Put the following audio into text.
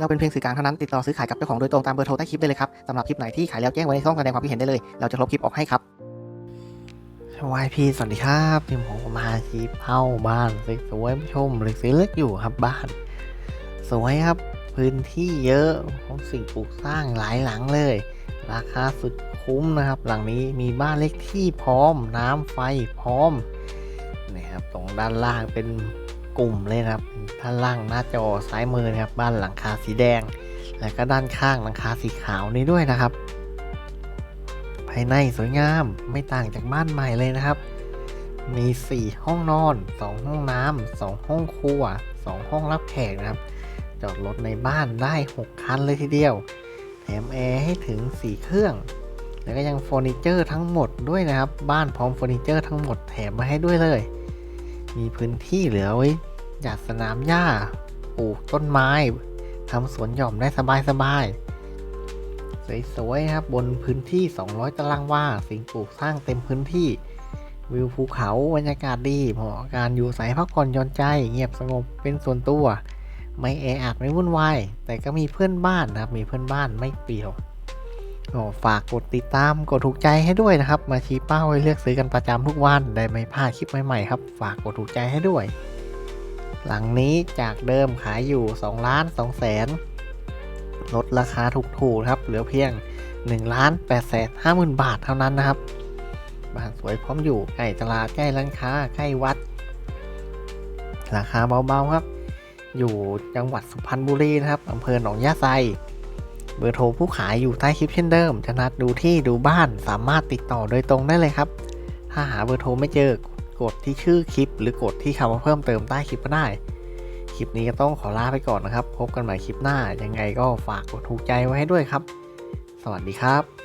เราเป็นเพียงสื่อกลางเท่านั้นติดต่อซื้อขายกับเจ้าของโดยตรงตามเบอร์โทรใต้คลิปได้เลยครับสำหรับคลิปไหนที่ขายแล้วแจ้งไว้ในช่องแสดงความคิดเห็นได้เลย เราจะลบคลิปออกให้ครับวายพี่สวัสดีครับทีมผมมาชีเป้าบ้านสวยๆชมหรือซื้อเลือกอยู่ครับบ้าน สวยครับพื้นที่เยอะของสิ่งปลูกสร้างหลายหลังเลย ราคาสุดคุ้มนะครับ หลังนี้มีบ้านเล็กที่พร้อมน้ำไฟพร้อมนะครับตรงด้านล่างเป็น กลุ่มเลยครับด้านล่างหน้าจอซ้ายมือนะครับบ้านหลังคาสีแดง แล้วก็ด้านข้างหลังคาสีขาวนี้ด้วยนะครับ ภายในสวยงามไม่ต่างจากบ้านใหม่เลยนะครับ มี 4 ห้องนอน 2 ห้องน้ำ2ห้องครัว 2 ห้องรับแขกนะครับ จอดรถในบ้านได้ 6 คันเลยทีเดียว แถมแอร์ให้ถึง 4 เครื่องแล้วก็ยังเฟอร์นิเจอร์ทั้งหมดด้วยนะครับ บ้านพร้อมเฟอร์นิเจอร์ทั้งหมดแถมมาให้ด้วยเลย มีพื้นที่เหลือไว้ จัดสนามหญ้าปลูกต้นไม้ทำสวนหย่อมได้สบายๆ สวยๆครับบนพื้นที่ 200 ตารางวาสิ่งปลูกสร้างเต็มพื้นที่ วิวภูเขาบรรยากาศดีเหมาะกับการอยู่สายพักผ่อนหย่อนใจ เงียบสงบเป็นส่วนตัว ไม่แออัดไม่วุ่นวายแต่ก็มีเพื่อนบ้านนะครับ มีเพื่อนบ้านไม่เปลี่ยวฝากกดติดตามกดถูกใจให้ด้วยนะครับ มาชี้เป้าให้เลือกซื้อกันประจำทุกวันได้ไม่พลาดคลิปใหม่ๆครับ ฝากกดถูกใจให้ด้วย หลังนี้จากเดิมขายอยู่2ล้าน2แสนลดราคาถูกๆครับเหลือเพียง1ล้าน8แสน5หมื่นบาทเท่านั้นนะครับ บ้านสวยพร้อมอยู่ใกล้ตลาดใกล้ร้านค้าใกล้วัด ราคาเบาๆครับ อยู่จังหวัดสุพรรณบุรีนะครับอำเภอหนองยาไซเบอร์โทรผู้ขายอยู่ใต้คลิปเช่นเดิม จะนัดดูที่ดูบ้านสามารถติดต่อโดยตรงได้เลยครับ ถ้าหาเบอร์โทรไม่เจอ กดที่ชื่อคลิป หรือกดที่คำว่าเพิ่มเติมใต้คลิปก็ได้ คลิปนี้ก็ต้องขอลาไปก่อนนะครับ พบกันใหม่คลิปหน้า ยังไงก็ฝากกดถูกใจไว้ให้ด้วยครับ สวัสดีครับ